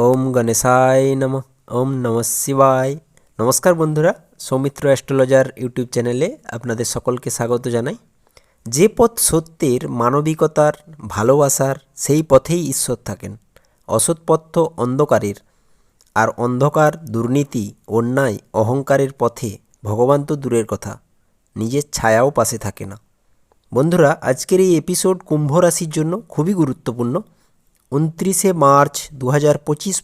ওম গণেশায় নম, ওম নম শিবায়। নমস্কার বন্ধুরা, সৌমিত্র অ্যাস্ট্রোলজার ইউটিউব চ্যানেলে আপনাদের সকলকে স্বাগত জানাই। যে পথ সত্যের, মানবিকতার, ভালোবাসার, সেই পথেই ঈশ্বর থাকেন। অসৎ পথ অন্ধকারের, আর অন্ধকার, দুর্নীতি, অন্যায়, অহংকারের পথে ভগবান তো দূরের কথা, নিজের ছায়াও পাশে থাকে না। বন্ধুরা, আজকের এই এপিসোড কুম্ভ রাশির জন্য খুবই গুরুত্বপূর্ণ। উনত্রিশে মার্চ দু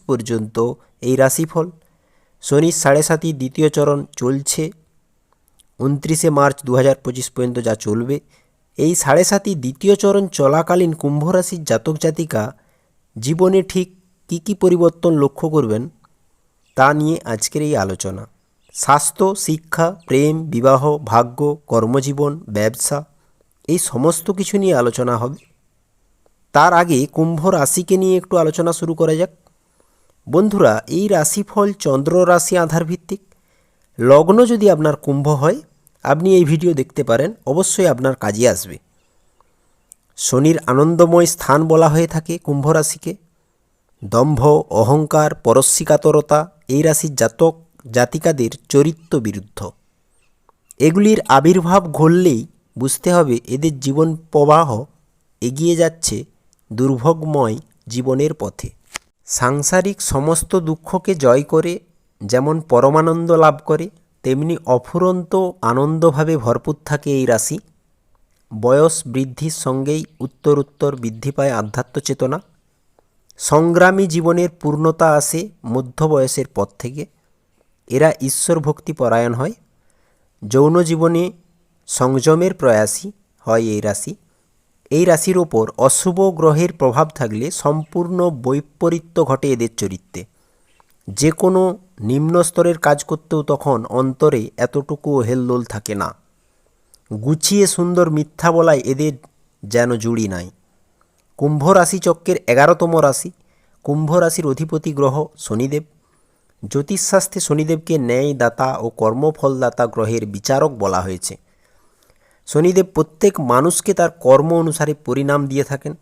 পর্যন্ত এই রাশিফল। শনির সাড়ে সাতি দ্বিতীয় চরণ চলছে। উনত্রিশে মার্চ দু পর্যন্ত যা চলবে। এই সাড়ে সাতি দ্বিতীয় চরণ চলাকালীন কুম্ভ রাশির জাতক জাতিকা জীবনে ঠিক কী কী পরিবর্তন লক্ষ্য করবেন তা নিয়ে আজকের এই আলোচনা। স্বাস্থ্য, শিক্ষা, প্রেম, বিবাহ, ভাগ্য, কর্মজীবন, ব্যবসা এই সমস্ত কিছু নিয়ে আলোচনা হবে। তার আগে কুম্ভ রাশিকে নিয়ে একটু আলোচনা শুরু করা যাক। বন্ধুরা, এই রাশিফল চন্দ্র রাশি আধার ভিত্তিক লগ্ন যদি আপনার কুম্ভ হয়, আপনি এই ভিডিও দেখতে পারেন, অবশ্যই আপনার কাজে আসবে। শনির আনন্দময় স্থান বলা হয়ে থাকে কুম্ভ রাশিকে। দম্ভ, অহংকার পরশ্বিকাতরতা এই রাশির জাতক, জাতিকাদের চরিত্র বিরুদ্ধ। এগুলির আবির্ভাব ঘটলেই বুঝতে হবে এদের জীবন প্রবাহ এগিয়ে যাচ্ছে দুর্ভোগময় জীবনের পথে। সাংসারিক সমস্ত দুঃখকে জয় করে, যেমন পরমানন্দ লাভ করে, তেমনি অফুরন্ত আনন্দভাবে ভরপুর থাকে এই রাশি। বয়স বৃদ্ধির সঙ্গেই উত্তরোত্তর বৃদ্ধি পায় আধ্যাত্ম চেতনা। সংগ্রামী জীবনের পূর্ণতা আসে মধ্য বয়সের পর থেকে। এরা ঈশ্বর ভক্তি পরায়ণ হয়। যৌন জীবনে সংযমের প্রয়াসী হয় এই রাশি। এই রাশির ওপর অশুভ গ্রহের প্রভাব থাকলে সম্পূর্ণ বৈপরীত্য ঘটে এদের চরিত্রে। যে কোনো নিম্ন স্তরের কাজ করতেও তখন অন্তরে এতটুকু হেলদোল থাকে না। গুছিয়ে সুন্দর মিথ্যা বলায় এদের যেন জুড়ি নাই। কুম্ভ রাশি চক্রের এগারোতম রাশি। কুম্ভ রাশির অধিপতি গ্রহ শনিদেব। জ্যোতিষশাস্ত্রে শনিদেবকে ন্যায়দাতা ও কর্মফলদাতা গ্রহের বিচারক বলা হয়েছে। শনিদেব প্রত্যেক মানুষকে তার কর্ম অনুসারে পরিণাম দিয়ে থাকেন।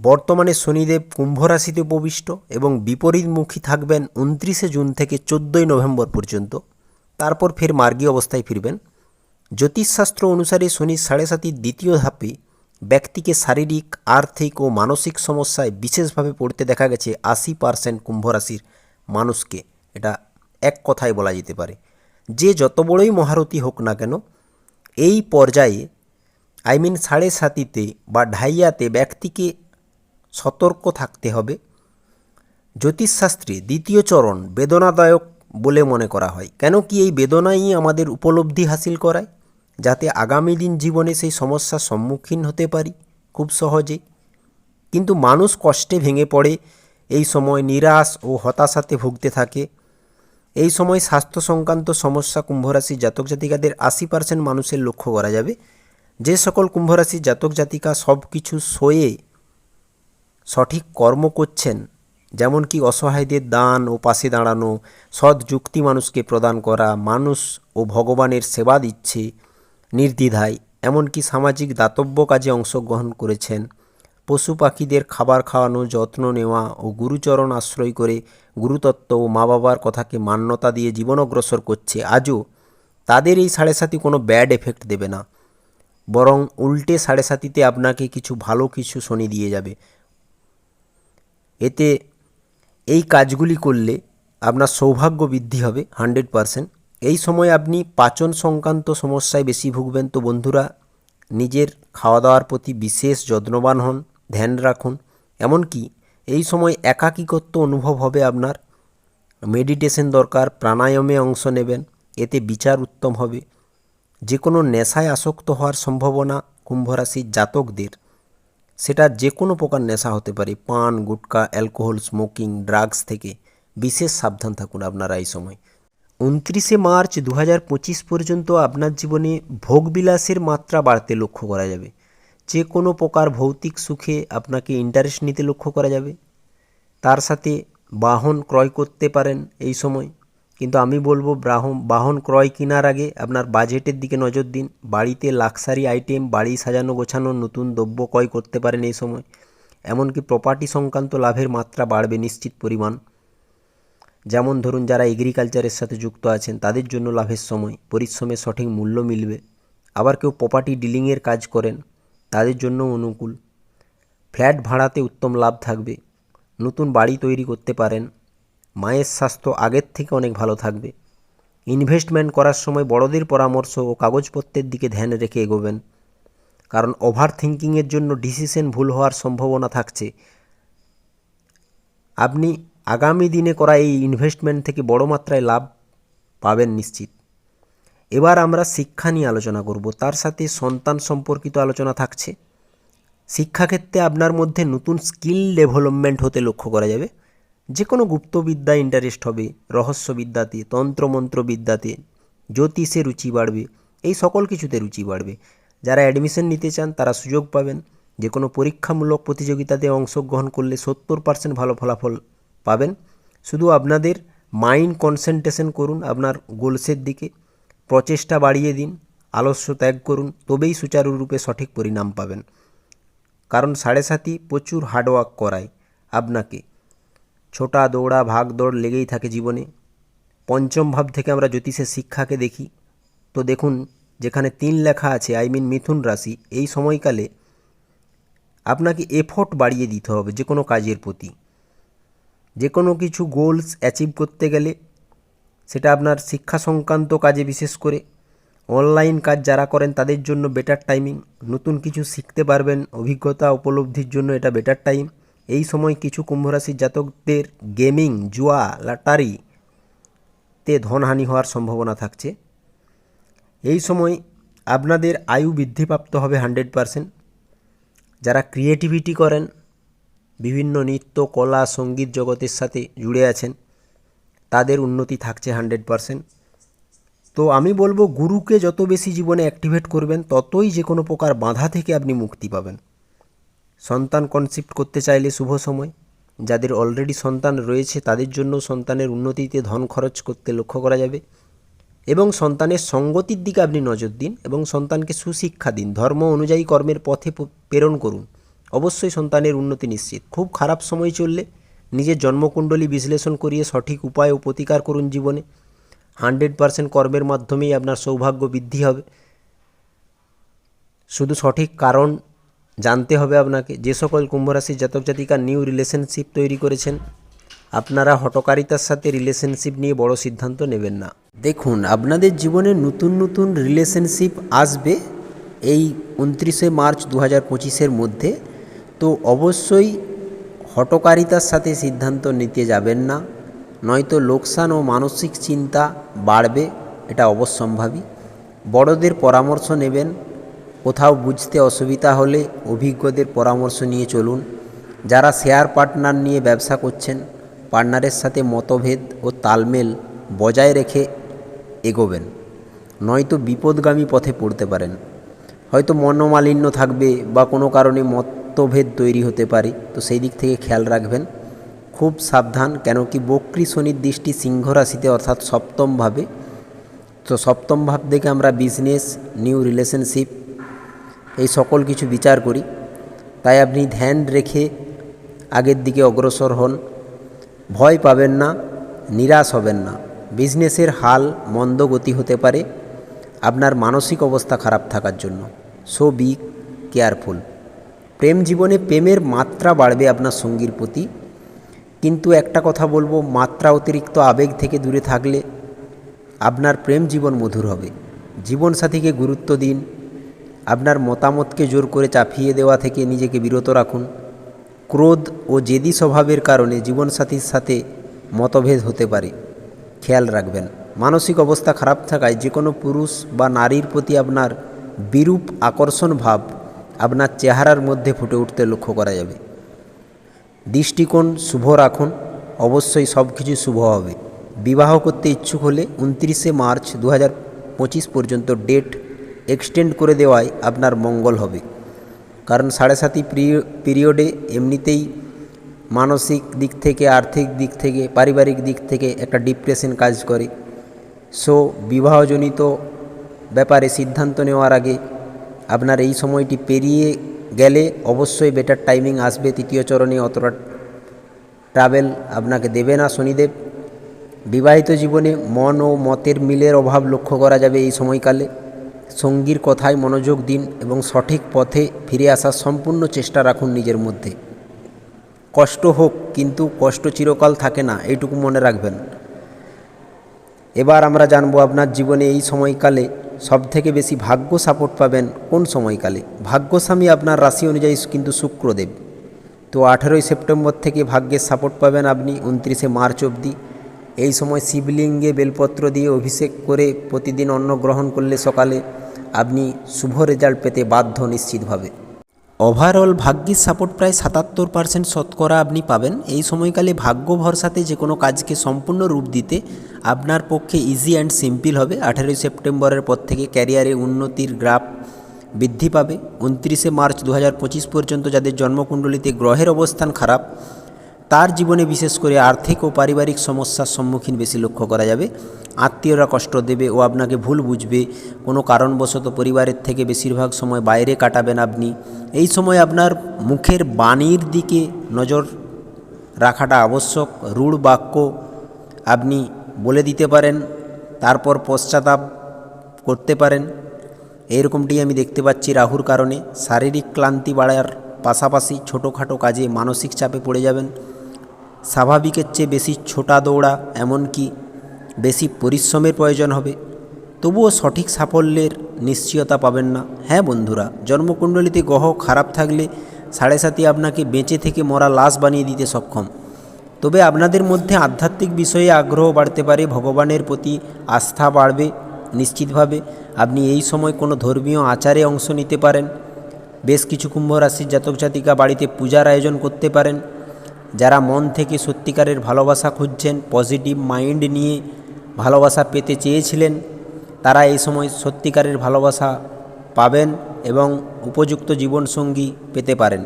বর্তমানে শনিদেব কুম্ভ রাশিতে উপবিষ্ট এবং বিপরীতমুখী থাকবেন উনত্রিশে জুন থেকে চোদ্দোই নভেম্বর পর্যন্ত। তারপর ফের মার্গী অবস্থায় ফিরবেন। জ্যোতিষশাস্ত্র অনুসারে শনি সাড়ে সাতির দ্বিতীয় ধাপে ব্যক্তিকে শারীরিক, আর্থিক ও মানসিক সমস্যায় বিশেষভাবে পড়তে দেখা গেছে আশি পারসেন্ট কুম্ভ রাশির মানুষকে। এটা এক কথায় বলা যেতে পারে। যে যত বড়ই মহারথী হোক না কেন এই পর্যায়ে আই মিন সাড়ে সাতিতে বা ঢাইয়াতে ব্যক্তিকে সতর্ক থাকতে হবে। জ্যোতিষশাস্ত্রে দ্বিতীয় চরণ বেদনাদায়ক বলে মনে করা হয়। কেন কি এই বেদনাই আমাদের উপলব্ধি হাসিল করায়, যাতে আগামী দিন জীবনে সেই সমস্যার সম্মুখীন হতে পারি খুব সহজে। কিন্তু মানুষ কষ্টে ভেঙে পড়ে, এই সময় নিরাশ ও হতাশাতে ভুগতে থাকে। এই সময় স্বাস্থ্য সংক্রান্ত সমস্যা কুম্ভরাশি জাতক জাতিকাদের আশি পার্সেন্ট মানুষের লক্ষ্য করা যাবে। যে সকল কুম্ভরাশি জাতক জাতিকা সব কিছু সয়ে সঠিক কর্ম করছেন, যেমন কি অসহায়দের দান ও পাশে দাঁড়ানো, সৎ যুক্তি মানুষকে প্রদান করা, মানুষ ও ভগবানের সেবা দিচ্ছে, নির্দ্বিধায়, এমনকি সামাজিক দাতব্য কাজে অংশগ্রহণ করেছেন। পশু পাখিদের খাবার খাওয়ানো, যত্ন নেওয়া ও গুরুচরণ আশ্রয় করে গুরুতত্ত্ব ও মা বাবার কথাকে মান্যতা দিয়ে জীবন অগ্রসর করছে, আজও তাদের এই সাড়ে সাথী কোনো ব্যাড এফেক্ট দেবে না। বরং উল্টে সাড়ে সাতিতে আপনাকে কিছু ভালো কিছু শনি দিয়ে যাবে। এতে এই কাজগুলি করলে আপনার সৌভাগ্য বৃদ্ধি হবে হান্ড্রেড পারসেন্ট। এই সময় আপনি পাচন সংক্রান্ত সমস্যায় বেশি ভুগবেন। তো বন্ধুরা, নিজের খাওয়া দাওয়ার প্রতি বিশেষ যত্নবান হন। ধ্যান রাখুন। এমনকি এই সময় একাকিকত্ব অনুভব হবে আপনার। মেডিটেশন দরকার, প্রাণায়ামে অংশ নেবেন, এতে বিচার উত্তম হবে। যে কোনো নেশায় আসক্ত হওয়ার সম্ভাবনা কুম্ভরাশির জাতকদের। সেটা যে কোনো প্রকার নেশা হতে পারে, পান, গুটকা, অ্যালকোহল, স্মোকিং, ড্রাগস থেকে বিশেষ সাবধান থাকুন আপনারা এই সময়। উনত্রিশে মার্চ দু হাজার পঁচিশ পর্যন্ত আপনার জীবনে ভোগবিলাসের মাত্রা বাড়তে লক্ষ্য করা যাবে। যে কোনো প্রকার ভৌতিক সুখে আপনাকে ইন্টারেস্ট নিতে লক্ষ্য করা যাবে। তার সাথে বাহন ক্রয় করতে পারেন এই সময়। কিন্তু আমি বলব বাহন বাহন ক্রয় কেনার আগে আপনার বাজেটের দিকে নজর দিন। বাড়িতে লাক্সারি আইটেম বাড়ি সাজানো গোছানো, নতুন দ্রব্য ক্রয় করতে পারেন এই সময়। এমনকি প্রপার্টি সংক্রান্ত লাভের মাত্রা বাড়বে নিশ্চিত পরিমাণ। যেমন ধরুন যারা এগ্রিকালচারের সাথে যুক্ত আছেন, তাদের জন্য লাভের সময়। পরিশ্রমের সঠিক মূল্য মিলবে। আবার কেউ প্রপার্টি ডিলিংয়ের কাজ করেন তাদের জন্য অনুকূল। ফ্ল্যাট ভাড়াতে উত্তম লাভ থাকবে। নতুন বাড়ি তৈরি করতে পারেন। মায়ের স্বাস্থ্য আগের থেকে অনেক ভালো থাকবে। ইনভেস্টমেন্ট করার সময় বড়দের পরামর্শ ও কাগজপত্রের দিকে ধ্যান রেখে এগোবেন। কারণ ওভার থিঙ্কিংয়ের জন্য ডিসিশন ভুল হওয়ার সম্ভাবনা থাকছে। আপনি আগামী দিনে করা এই ইনভেস্টমেন্ট থেকে বড় মাত্রায় লাভ পাবেন নিশ্চিত। এবার আমরা শিক্ষা নিয়ে আলোচনা করব। তার সাথে সন্তান সম্পর্কিত আলোচনা থাকছে। শিক্ষাক্ষেত্রে আপনার মধ্যে নতুন স্কিল ডেভেলপমেন্ট হতে লক্ষ্য করা যাবে। যে কোনো গুপ্তবিদ্যা ইন্টারেস্ট হবে রহস্যবিদ্যাতে তন্ত্রমন্ত্র বিদ্যাতে জ্যোতিষে রুচি বাড়বে, এই সকল কিছুতে রুচি বাড়বে। যারা অ্যাডমিশন নিতে চান, তারা সুযোগ পাবেন। যে কোনো পরীক্ষামূলক প্রতিযোগিতাতে অংশগ্রহণ করলে সত্তর পার্সেন্ট ভালো ফলাফল পাবেন। শুধু আপনাদের মাইন্ড কনসেন্ট্রেশন করুন, আপনার গোলসের দিকে। প্রচেষ্টা বাড়িয়ে দিন, আলস্য ত্যাগ করুন, তবেই সুচারুরূপে সঠিক পরিণাম পাবেন। কারণ সাড়ে সাতি প্রচুর হার্ডওয়ার্ক করায় আপনাকে। ছোটা দৌড়া, ভাগ দৌড় লেগেই থাকে জীবনে। পঞ্চম ভাব থেকে আমরা জ্যোতিষের শিক্ষাকে দেখি। তো দেখুন, যেখানে তিন লেখা আছে আই মিন মিথুন রাশি, এই সময়কালে আপনাকে এফোর্ট বাড়িয়ে দিতে হবে যে কোনো কাজের প্রতি। যে কোনো কিছু গোলস অ্যাচিভ করতে গেলে সেটা আপনার শিক্ষা সংক্রান্ত কাজে বিশেষ করে। অনলাইন কাজ যারা করেন, তাদের জন্য বেটার টাইমিং নতুন কিছু শিখতে পারবেন, অভিজ্ঞতা উপলব্ধির জন্য এটা বেটার টাইম এই সময় কিছু কুম্ভরাশির জাতকদের গেমিং জুয়া লটারি তে ধনহানি হওয়ার সম্ভাবনা থাকছে। এই সময় আপনাদের আয়ু বৃদ্ধিপ্রাপ্ত হবে হান্ড্রেড পারসেন্ট যারা ক্রিয়েটিভিটি করেন, বিভিন্ন নৃত্য, কলা, সংগীত জগতের সাথে জুড়ে আছেন তাদের উন্নতি থাকছে হান্ড্রেড পারসেন্ট। তো আমি বলব, গুরুকে যত বেশি জীবনে অ্যাক্টিভেট করবেন, ততই যে কোনো প্রকার বাধা থেকে আপনি মুক্তি পাবেন। সন্তান কনসেপ্ট করতে চাইলে শুভ সময়। যাদের অলরেডি সন্তান রয়েছে, তাদের জন্য সন্তানের উন্নতিতে ধন খরচ করতে লক্ষ্য করা যাবে। এবং সন্তানের সঙ্গতির দিকে আপনি নজর দিন এবং সন্তানকে সুশিক্ষা দিন। ধর্ম অনুযায়ী কর্মের পথে প্রেরণ করুন। অবশ্যই সন্তানের উন্নতি নিশ্চিত। খুব খারাপ সময় চললে নিজের জন্মকুণ্ডলী বিশ্লেষণ করিয়ে সঠিক উপায় ও প্রতিকার করুন জীবনে। হান্ড্রেড পারসেন্ট কর্মের মাধ্যমেই আপনার সৌভাগ্য বৃদ্ধি হবে। শুধু সঠিক কারণ জানতে হবে আপনাকে। যে সকল কুম্ভরাশির জাতক জাতিকা নিউ রিলেশনশিপ তৈরি করেছেন, আপনারা হটকারিতার সাথে রিলেশনশিপ নিয়ে বড় সিদ্ধান্ত নেবেন না। দেখুন, আপনাদের জীবনে নতুন নতুন রিলেশনশিপ আসবে এই উনত্রিশে মার্চ দু হাজার মধ্যে। তো অবশ্যই হটকারিতার সাথে সিদ্ধান্ত নিতে যাবেন না, নয়তো লোকসান ও মানসিক চিন্তা বাড়বে, এটা অবশ্যম্ভাবী। বড়দের পরামর্শ নেবেন, কোথাও বুঝতে অসুবিধা হলে অভিজ্ঞদের পরামর্শ নিয়ে চলুন। যারা শেয়ার পার্টনার নিয়ে ব্যবসা করছেন, পার্টনারের সাথে মতভেদ ও তালমেল বজায় রেখে এগোবেন, নয়তো বিপদগামী পথে পড়তে পারেন। হয়তো মনোমালিন্য থাকবে বা কোনো কারণে মতভেদ তৈরি হতে পারে। তো সেই দিক থেকে খেয়াল রাখবেন, খুব সাবধান কেন কি বক্রী শনির দৃষ্টি সিংহ রাশিতে অর্থাৎ সপ্তম ভাবে। তো সপ্তম ভাব থেকে আমরা বিজনেস নিউ রিলেশনশিপ এই সকল কিছু বিচার করি। তাই আপনি ধ্যান রেখে আগের দিকে অগ্রসর হন। ভয় পাবেন না, নিরাশ হবেন না। বিজনেসের হাল মন্দ গতি হতে পারে। আপনার মানসিক অবস্থা খারাপ থাকার জন্য। সো বি কেয়ারফুল প্রেম জীবনে প্রেমের মাত্রা বাড়বে আপনার সঙ্গীর প্রতি। কিন্তু একটা কথা বলব, মাত্রা অতিরিক্ত আবেগ থেকে দূরে থাকলে আপনার প্রেম জীবন মধুর হবে। জীবনসাথীকে গুরুত্ব দিন, আপনার মতামতকে জোর করে চাপিয়ে দেওয়া থেকে নিজেকে বিরত রাখুন। ক্রোধ ও জেদি স্বভাবের কারণে জীবনসাথীর সাথে মতভেদ হতে পারে। খেয়াল রাখবেন, মানসিক অবস্থা খারাপ থাকায় যে কোনো পুরুষ বা নারীর প্রতি আপনার বিরূপ আকর্ষণ ভাব আপনার চেহারার মধ্যে ফুটে উঠতে লক্ষ্য করা যাবে। দৃষ্টিকোণ শুভ রাখুন, অবশ্যই সব কিছু শুভ হবে। বিবাহ করতে ইচ্ছুক হলে উনত্রিশে মার্চ দু পর্যন্ত ডেট এক্সটেন্ড করে দেওয়ায় আপনার মঙ্গল হবে। কারণ সাড়ে সাতি পিরিয়ডে এমনিতেই মানসিক দিক থেকে, আর্থিক দিক থেকে, পারিবারিক দিক থেকে একটা ডিপ্রেশন কাজ করে। সো, বিবাহজনিত ব্যাপারে সিদ্ধান্ত নেওয়ার আগে আপনার এই সময়টি পেরিয়ে গেলে অবশ্যই বেটার টাইমিং আসবে। তৃতীয় চরণে অতটা ট্রাভেল আপনাকে দেবে না শনিদেব। বিবাহিত জীবনে মন ও মতের মিলের অভাব লক্ষ্য করা যাবে এই সময়কালে। সঙ্গীর কথায় মনোযোগ দিন এবং সঠিক পথে ফিরে আসার সম্পূর্ণ চেষ্টা রাখুন নিজের মধ্যে। কষ্ট হোক, কিন্তু কষ্ট চিরকাল থাকে না, এইটুকু মনে রাখবেন। এবার আমরা জানব আপনার জীবনে এই সময়কালে সবথেকে বেশি ভাগ্য সাপোর্ট পাবেন কোন সময়কালে? ভাগ্যস্বামী আপনার রাশি অনুযায়ী কিন্তু শুক্রদেব। তো আঠেরোই সেপ্টেম্বর থেকে ভাগ্যের সাপোর্ট পাবেন আপনি উনত্রিশে মার্চ অবধি। এই সময় শিবলিঙ্গে বেলপত্র দিয়ে অভিষেক করে প্রতিদিন অন্ন গ্রহণ করলে সকালে আপনি শুভ রেজাল্ট পেতে বাধ্য নিশ্চিতভাবে। ওভারঅল ভাগ্যের সাপোর্ট প্রায় সাতাত্তর পার্সেন্ট শতকরা আপনি পাবেন। এই সময়কালে ভাগ্য ভরসাতে যে কোনো কাজকে সম্পূর্ণ রূপ দিতে আপনার পক্ষে ইজি অ্যান্ড সিম্পল হবে। আঠেরোই সেপ্টেম্বরের পর থেকে ক্যারিয়ারে উন্নতির গ্রাফ বৃদ্ধি পাবে। উনত্রিশে মার্চ দু হাজার পঁচিশ পর্যন্ত যাদের জন্মকুণ্ডলিতে গ্রহের অবস্থান খারাপ তার জীবনে বিশেষ করে আর্থিক ও পারিবারিক সমস্যার সম্মুখীন বেশি লক্ষ্য করা যাবে। আত্মীয়রা কষ্ট দেবে ও আপনাকে ভুল বুঝবে। কোনো কারণবশত পরিবারের থেকে বেশিরভাগ সময় বাইরে কাটাবেন আপনি। এই সময় আপনার মুখের বাণীর দিকে নজর রাখাটা আবশ্যক। রূঢ় বাক্য আপনি বলে দিতে পারেন, তারপর পশ্চাতাপ করতে পারেন। এইরকমটি আমি দেখতে পাচ্ছি রাহুর কারণে। শারীরিক ক্লান্তি বাড়ার পাশাপাশি ছোটোখাটো কাজে মানসিক চাপে পড়ে যাবেন। স্বাভাবিকের চেয়ে বেশি ছোটা দৌড়া এমনকি বেশি পরিশ্রমের প্রয়োজন হবে। তবুও সঠিক সাফল্যের নিশ্চয়তা পাবেন না। হ্যাঁ বন্ধুরা, জন্মকুণ্ডলিতে গ্রহ খারাপ থাকলে সাড়ে সাতি আপনাকে বেঁচে থেকে মরা লাশ বানিয়ে দিতে সক্ষম। তবে আপনাদের মধ্যে আধ্যাত্মিক বিষয়ে আগ্রহ বাড়তে পারে, ভগবানের প্রতি আস্থা বাড়বে। নিশ্চিতভাবে আপনি এই সময় কোনো ধর্মীয় আচারে অংশ নিতে পারেন। বেশ কিছু কুম্ভ রাশির জাতক জাতিকা বাড়িতে পূজার আয়োজন করতে পারেন। যারা মন থেকে সত্যিকারের ভালোবাসা খুঁজছেন পজিটিভ মাইন্ড নিয়ে ভালোবাসা পেতে চেয়েছিলেন, তারা এই সময় সত্যিকারের ভালোবাসা পাবেন এবং উপযুক্ত জীবনসঙ্গী পেতে পারেন।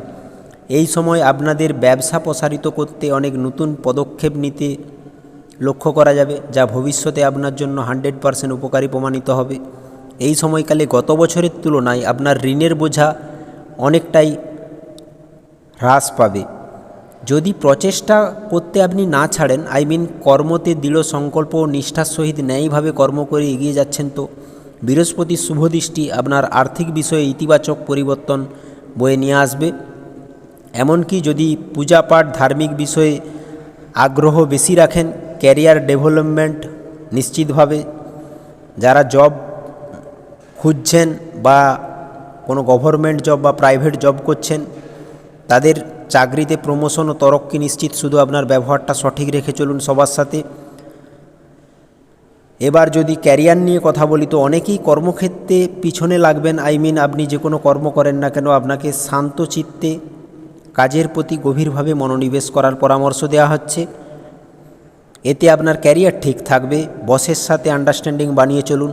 এই সময় আপনাদের ব্যবসা প্রসারিত করতে অনেক নতুন পদক্ষেপ নিতে লক্ষ্য করা যাবে, যা ভবিষ্যতে আপনার জন্য হান্ড্রেড পারসেন্ট উপকারী প্রমাণিত হবে। এই সময়কালে গত বছরের তুলনায় আপনার ঋণের বোঝা অনেকটাই হ্রাস পাবে। যদি প্রচেষ্টা করতে আপনি না ছাড়েন আই মিন কর্মতে দৃঢ় সংকল্প ও নিষ্ঠার সহিত ন্যায়ভাবে কর্ম করে এগিয়ে যাচ্ছেন তো। বৃহস্পতির শুভদৃষ্টি আপনার আর্থিক বিষয়ে ইতিবাচক পরিবর্তন বয়ে নিয়ে আসবে। এমনকি যদি পূজা পাঠ ধার্মিক বিষয়ে আগ্রহ বেশি রাখেন, ক্যারিয়ার ডেভেলপমেন্ট নিশ্চিতভাবে যারা জব খুঁজছেন বা কোনো গভর্নমেন্ট জব বা প্রাইভেট জব করছেন, তাদের চাকরিতে প্রমোশন ও তরক্কি নিশ্চিত, শুধু আপনার ব্যবহারটা সঠিক রেখে চলুন সবার সাথে। এবার যদি ক্যারিয়ার নিয়ে কথা বলি, তো অনেকেই কর্মক্ষেত্রে পিছনে লাগবেন। আই মিন আপনি যে কোনো কর্ম করেন না কেন, আপনাকে শান্ত চিত্তে কাজের প্রতি গভীরভাবে মনোনিবেশ করার পরামর্শ দেওয়া হচ্ছে। এতে আপনার ক্যারিয়ার ঠিক থাকবে বসের সাথে আন্ডারস্ট্যান্ডিং বানিয়ে চলুন,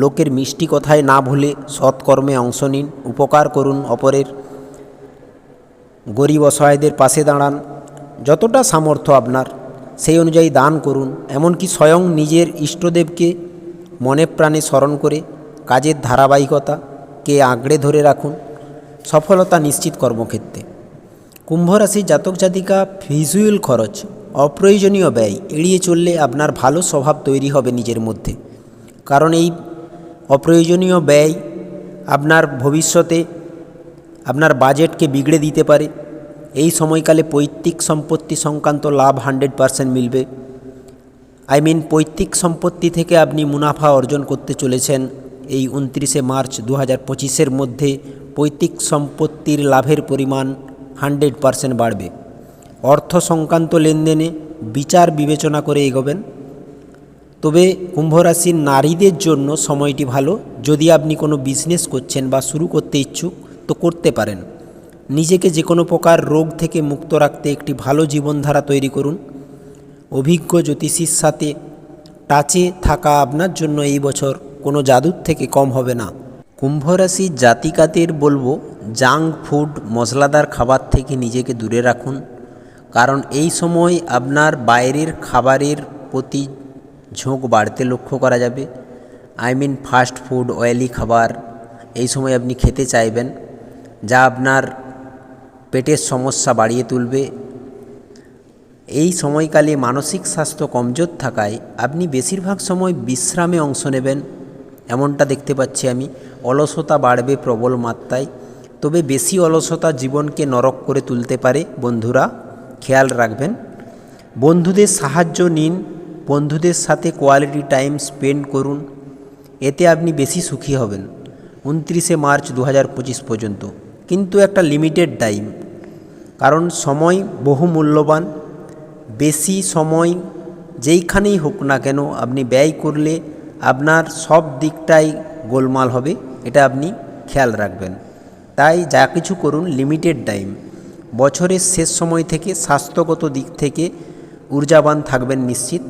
লোকের মিষ্টি কথায় না ভুলে সৎকর্মে অংশ নিন, উপকার করুন অপরের। গরিব অসহায়দের পাশে দাঁড়ান। যতটা সামর্থ্য আপনার, সেই অনুযায়ী দান করুন। এমনকি স্বয়ং নিজের ইষ্টদেবকে মনে প্রাণে স্মরণ করে কাজের ধারাবাহিকতাকে আঁকড়ে ধরে রাখুন। সফলতা নিশ্চিত কর্মক্ষেত্রে। কুম্ভ রাশির জাতক জাতিকা ভিজুয়াল খরচ, অপ্রয়োজনীয় ব্যয়, এড়িয়ে চললে আপনার ভালো স্বভাব তৈরি হবে নিজের মধ্যে। কারণ এই অপ্রয়োজনীয় ব্যয় আপনার ভবিষ্যতে আপনার বাজেটকে বিগড়ে দিতে পারে। এই সময়কালে পৈতৃক সম্পত্তি সংক্রান্ত লাভ হান্ড্রেড পারসেন্ট মিলবে। আই মিন পৈতৃক সম্পত্তি থেকে আপনি মুনাফা অর্জন করতে চলেছেন এই উনত্রিশে মার্চ দু হাজার পঁচিশের মধ্যে পৈতৃক সম্পত্তির লাভের পরিমাণ হান্ড্রেড পারসেন্ট বাড়বে। অর্থ সংক্রান্ত লেনদেনে বিচার বিবেচনা করে এগোবেন। তবে কুম্ভরাশির নারীদের জন্য সময়টি ভালো। যদি আপনি কোনো বিজনেস করছেন বা শুরু করতে ইচ্ছুক তো করতে পারেন। নিজেকে যে কোনো প্রকার রোগ থেকে মুক্ত রাখতে একটি ভালো জীবনধারা তৈরি করুন। অভিজ্ঞ জ্যোতিষীর সাথে টাচে থাকা আপনার জন্য এই বছর কোনো জাদুর থেকে কম হবে না। কুম্ভরাশি জাতিকাদের বলব, জাঙ্ক ফুড, মশলাদার খাবার থেকে নিজেকে দূরে রাখুন। কারণ এই সময় আপনার বাইরের খাবারের প্রতি ঝোঁক বাড়তে লক্ষ্য করা যাবে। I mean fast food, oily খাবার, এই সময় আপনি খেতে চাইবেন। যা আপনার পেটের সমস্যা বাড়িয়ে তুলবে। এই সময়কালে মানসিক স্বাস্থ্য কমজোর থাকায় আপনি বেশিরভাগ সময় বিশ্রামে অংশ নেবেন, এমনটা দেখতে পাচ্ছি আমি। অলসতা বাড়বে প্রবল মাত্রায়, তবে বেশি অলসতা জীবনকে নরক করে তুলতে পারে বন্ধুরা, খেয়াল রাখবেন। বন্ধুদের সাহায্য নিন, বন্ধুদের সাথে কোয়ালিটি টাইম স্পেন্ড করুন, এতে আপনি বেশি সুখী হবেন। উনত্রিশে মার্চ দু হাজার পঁচিশ পর্যন্ত। কিন্তু একটা লিমিটেড টাইম কারণ সময় বহু মূল্যবান, বেশি সময় যেইখানেই হোক না কেন আপনি ব্যয় করলে আপনার সব দিকটাই গোলমাল হবে, এটা আপনি খেয়াল রাখবেন। তাই যা কিছু করুন লিমিটেড টাইম বছরের শেষ সময় থেকে স্বাস্থ্যগত দিক থেকে ঊর্জাবান থাকবেন নিশ্চিত।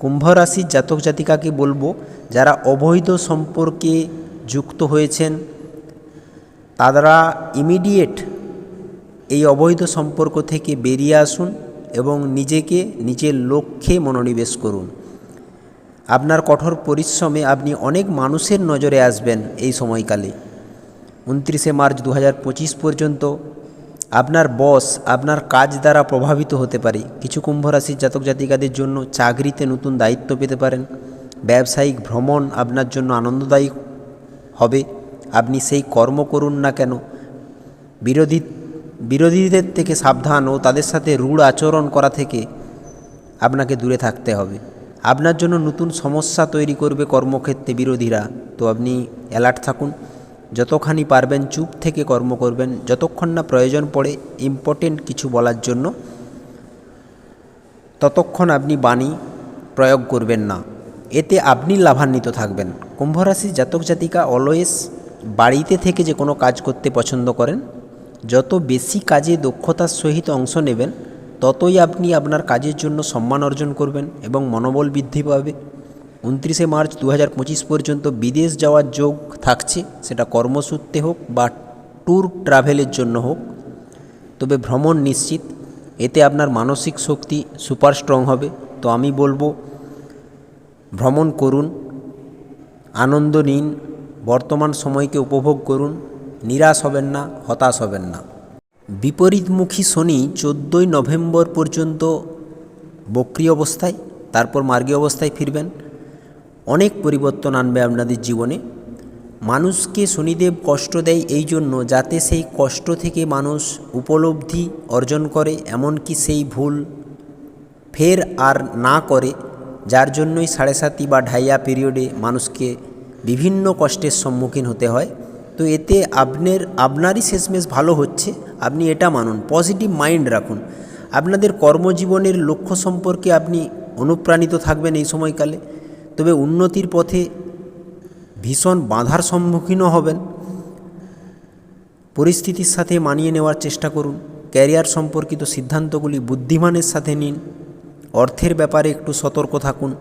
কুম্ভ রাশির জাতক জাতিকাকে বলব, যারা অবৈধ সম্পর্কে যুক্ত হয়েছেন তারা ইমিডিয়েট এই অবৈধ সম্পর্ক থেকে বেরিয়ে আসুন এবং নিজেকে নিজের লক্ষ্যে মনোনিবেশ করুন। আপনার কঠোর পরিশ্রমে আপনি অনেক মানুষের নজরে আসবেন এই সময়কালে। উনত্রিশে মার্চ দু হাজার পঁচিশ পর্যন্ত আপনার বস আপনার কাজ দ্বারা প্রভাবিত হতে পারে। কিছু কুম্ভ রাশির জাতক জাতিকাদের জন্য চাকরিতে নতুন দায়িত্ব পেতে পারেন। ব্যবসায়িক ভ্রমণ আপনার জন্য আনন্দদায়ী হবে। আপনি সেই কর্ম করুন না কেন? বিরোধী, বিরোধীদের থেকে সাবধান ও তাদের সাথে রূঢ় আচরণ করা থেকে আপনাকে দূরে থাকতে হবে। আপনার জন্য নতুন সমস্যা তৈরি করবে কর্মক্ষেত্রে বিরোধীরা। তো আপনি অ্যালার্ট থাকুন। যতখানি পারবেন চুপ থেকে কর্ম করবেন। যতক্ষণ না প্রয়োজন পড়ে ইম্পর্টেন্ট কিছু বলার জন্য, ততক্ষণ আপনি বাণী প্রয়োগ করবেন না। এতে আপনি লাভান্বিত থাকবেন। কুম্ভরাশির জাতক জাতিকা অলওয়েজ বাড়িতে থেকে যে কোনো কাজ করতে পছন্দ করেন, যত বেশি কাজে দক্ষতার সহিত অংশ নেবেন, ততই আপনি আপনার কাজের জন্য সম্মান অর্জন করবেন এবং মনোবল বৃদ্ধি পাবে। উনত্রিশে মার্চ দু হাজার পঁচিশ পর্যন্ত বিদেশ যাওয়ার যোগ থাকছে, সেটা কর্মসূত্রে হোক বা ট্যুর ট্রাভেলের জন্য হোক। তবে ভ্রমণ নিশ্চিত, এতে আপনার মানসিক শক্তি সুপার স্ট্রং হবে। তো আমি বলব, ভ্রমণ করুন, আনন্দ নিন বর্তমান সময়কে উপভোগ করুন, নিরাশ হবেন না, হতাশ হবেন না। বিপরীতমুখী শনি চোদ্দোই নভেম্বর পর্যন্ত বক্রি অবস্থায়, তারপর মার্গী অবস্থায় ফিরবেন। অনেক পরিবর্তন আনবে আপনাদের জীবনে। মানুষকে শনিদেব কষ্ট দেয় এই জন্য যাতে সেই কষ্ট থেকে মানুষ উপলব্ধি অর্জন করে, এমনকি সেই ভুল ফের আর না করে, যার জন্যই সাড়ে সাতি বা ঢাইয়া পিরিয়ডে মানুষকে বিভিন্ন কষ্টের সম্মুখীন হতে হয়। তো এতে আপনার, আপনারই শেষমেশ ভালো হচ্ছে। আপনি এটা মানুন। পজিটিভ মাইন্ড রাখুন। আপনাদের কর্মজীবনের লক্ষ্য সম্পর্কে আপনি অনুপ্রাণিত থাকবেন এই সময়কালে। তবে উন্নতির পথে ভীষণ বাধার সম্মুখীনও হবেন। পরিস্থিতির সাথে মানিয়ে নেওয়ার চেষ্টা করুন। ক্যারিয়ার সম্পর্কিত সিদ্ধান্তগুলি বুদ্ধিমানের সাথে নিন। অর্থের ব্যাপারে একটু সতর্ক থাকুন।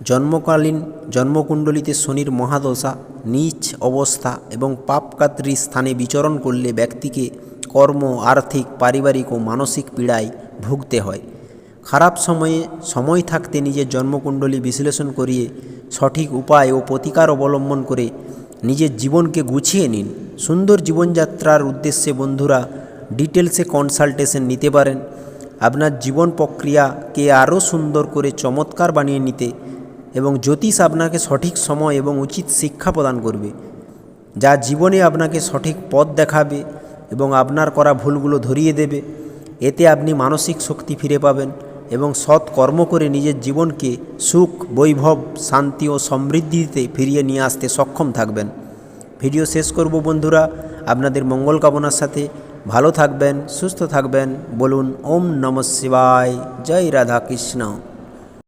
জন্মকালীন জন্মকুণ্ডলিতে শনির মহাদশা, নিচ অবস্থা এবং পাপকাত্রী স্থানে বিচরণ করলে ব্যক্তিকে কর্ম, আর্থিক, পারিবারিক ও মানসিক পীড়ায় ভুগতে হয়। খারাপ সময়ে সময় থাকতে নিজের জন্মকুণ্ডলী বিশ্লেষণ করিয়ে সঠিক উপায় ও প্রতিকার অবলম্বন করে নিজের জীবনকে গুছিয়ে নিন। সুন্দর জীবনযাত্রার উদ্দেশ্যে বন্ধুরা ডিটেলসে কনসালটেশন নিতে পারেন। আপনার জীবন প্রক্রিয়াকে আরও সুন্দর করে চমৎকার বানিয়ে নিতে এবং জ্যোতিষ আপনাকে সঠিক সময় এবং উচিত শিক্ষা প্রদান করবে। যা জীবনে আপনাকে সঠিক পথ দেখাবে এবং আপনার করা ভুলগুলো ধরিয়ে দেবে। এতে আপনি মানসিক শক্তি ফিরে পাবেন এবং সৎ কর্ম করে নিজের জীবনকে সুখ, বৈভব, শান্তি ও সমৃদ্ধিতে ফিরিয়ে নিয়ে আসতে সক্ষম থাকবেন। ভিডিও শেষ করব বন্ধুরা, আপনাদের মঙ্গল কামনার সাথে ভালো থাকবেন, সুস্থ থাকবেন, বলুন ওম নম শিবায়, জয় রাধা কৃষ্ণ।